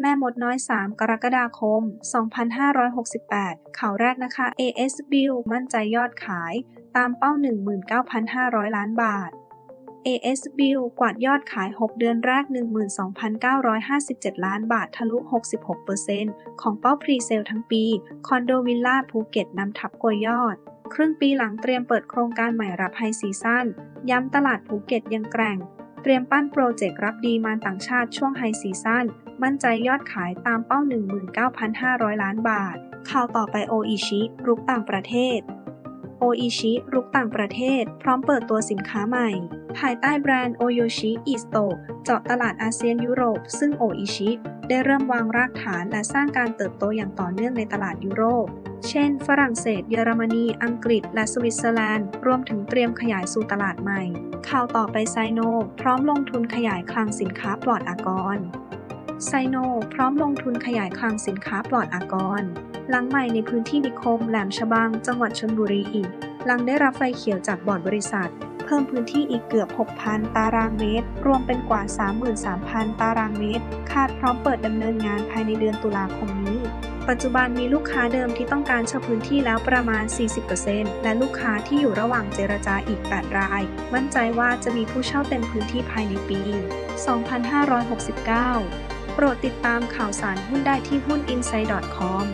แม่มดน้อย 3 กรกฎาคม 2568 ข่าวแรกนะคะ AS Build มั่นใจยอดขาย ตามเป้า 19,500 ล้านบาท AS Build กวาดยอดขาย 6 เดือนแรก 12,957 ล้านบาททะลุ 66%ของเป้าพรีเซลทั้งปี คอนโดวิลล่าภูเก็ตนำทับกวยยอด ครึ่งปีหลังเตรียมเปิดโครงการใหม่รับไฮซีซั่น ย้ำตลาดภูเก็ตยังแกร่ง เตรียมปั้นโปรเจกต์รับดีมานต่างชาติช่วงไฮซีซั่น มั่นใจยอดขายตามเป้า 19,500 ล้านบาท ข่าวต่อไปโออิชิรุกต่างประเทศ ออิชิรุกต่างประเทศ พร้อมเปิดตัวสินค้าใหม่ ภายใต้แบรนด์โอโยชิอิสโตเจาะตลาดอาเซียนยุโรป ซึ่งโออิชิได้เริ่มวางรากฐานและสร้างการเติบโตอย่างต่อเนื่องในตลาดยุโรป เช่น ฝรั่งเศส เยอรมนี อังกฤษ และสวิตเซอร์แลนด์ รวมถึงเตรียมขยายสู่ตลาดใหม่ ข่าวต่อไปไซโน พร้อมลงทุนขยายคลังสินค้าปลอดอากร ไซโน พร้อมลงทุนขยายคลังสินค้าปลอดอากร หลังใหม่ในพื้นที่นิคม แหลมฉบัง จังหวัดชลบุรีอีก หลังได้รับไฟเขียวจากบอร์ดบริษัท เพิ่มพื้นที่อีกเกือบ 6,000 ตารางเมตร รวมเป็นกว่า 33,000 ตารางเมตร คาดพร้อมเปิดดำเนินงานภายในเดือนตุลาคมนี้ปัจจุบันมีลูกค้าเดิมที่ต้องการเช่าพื้นที่แล้วประมาณ 40%และลูกค้าที่อยู่ระหว่างเจรจาอีก 8 ราย มั่นใจว่าจะมีผู้เช่าเต็มพื้นที่ภายในปี 2569 โปรดติดตามข่าวสารหุ้นได้ที่หุ้นอินไซด์ dot com